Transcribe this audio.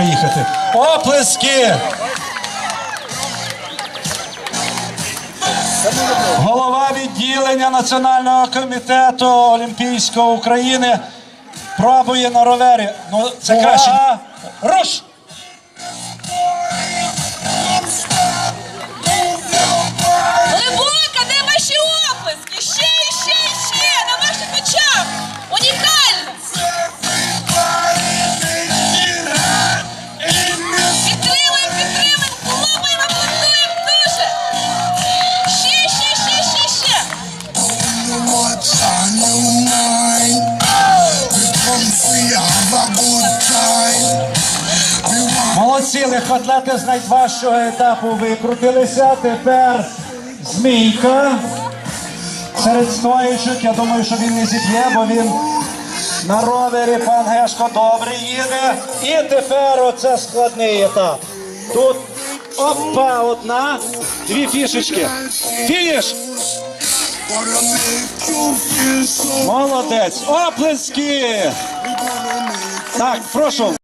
Приїхати. Оплески! Голова відділення Національного комітету Олімпійського України пробує на ровері. Ну, це краще. Руш! Молодці, легкоатлети з найважчого етапу викрутилися. Тепер змійка. Серед стоючих, я думаю, що він не зіб'є, бо він на ровері пан Гешко добре їде. І тепер оце складний етап. Тут опа, одна, дві фішечки. Фініш! Молодець! Оплески! Так, прошу.